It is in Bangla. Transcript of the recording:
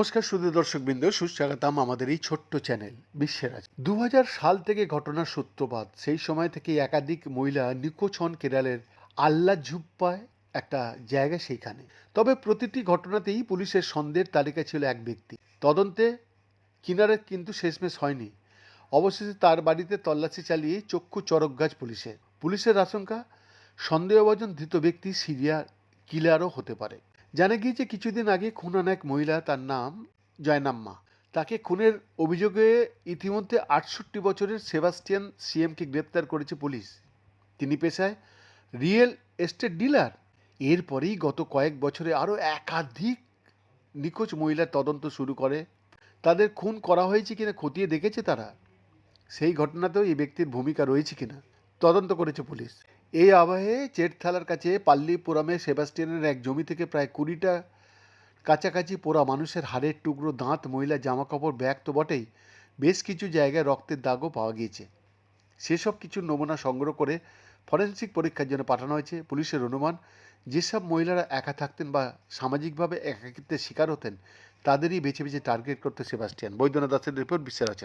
নমস্কার শুধু দর্শকবৃন্দ, সুস্বাগতম আমাদের এই ছোট্ট চ্যানেল, বিশ্বের আজ দু সাল থেকে ঘটনার সূত্রপাত, সেই সময় থেকে একাধিক মহিলা নিখোঁজ কেরালের আল্লা ঝুপ্পায় একটা জায়গা সেইখানে। তবে প্রতিটি ঘটনাতেই পুলিশের সন্দেহের তালিকা ছিল এক ব্যক্তি। তদন্তে কিনারে কিন্তু শেষমেশ হয়নি। অবশেষে তার বাড়িতে তল্লাশি চালিয়ে চক্ষু চরক গাছ পুলিশের। পুলিশের আশঙ্কা, সন্দেহভাজন ধৃত ব্যক্তি সিরিয়ার কিলারও হতে পারে। জানা গিয়েছে, কিছুদিন আগে খুনান এক মহিলা, তার নাম জয়নাম্মা। তাকে খুনের অভিযোগে ইতিমধ্যে আটষট্টি বছরের সেবাস্টিয়ান সিএমকে গ্রেপ্তার করেছে পুলিশ। তিনি পেশায় রিয়েল এস্টেট ডিলার। এরপরেই গত কয়েক বছরে আরও একাধিক নিখোঁজ মহিলার তদন্ত শুরু করে। তাদের খুন করা হয়েছে কিনা খতিয়ে দেখেছে তারা। সেই ঘটনাতেও এই ব্যক্তির ভূমিকা রয়েছে কিনা তদন্ত করেছে পুলিশ। এই আবহে চেটথালার কাছে পাল্লিপুরামে সেবাস্টিয়ানের এক জমি থেকে প্রায় কুড়িটা কাছাকাছি পোড়া মানুষের হাড়ের টুকরো দাঁত মহিলার জামাকাপড়, ব্যাগ তো বটেই। বেশ কিছু জায়গায় রক্তের দাগও পাওয়া গিয়েছে। সেসব কিছু নমুনা সংগ্রহ করে ফরেন্সিক পরীক্ষার জন্য পাঠানো হয়েছে পুলিশের অনুমান। যেসব মহিলারা একা থাকতেন বা সামাজিকভাবে একাকিত্বের শিকার হতেন, তাদেরই বেছে বেছে টার্গেট করতে সেবাস্টিয়ান। বৈদ্যনাথ দাসের রিপোর্ট বিশ্বের আছেন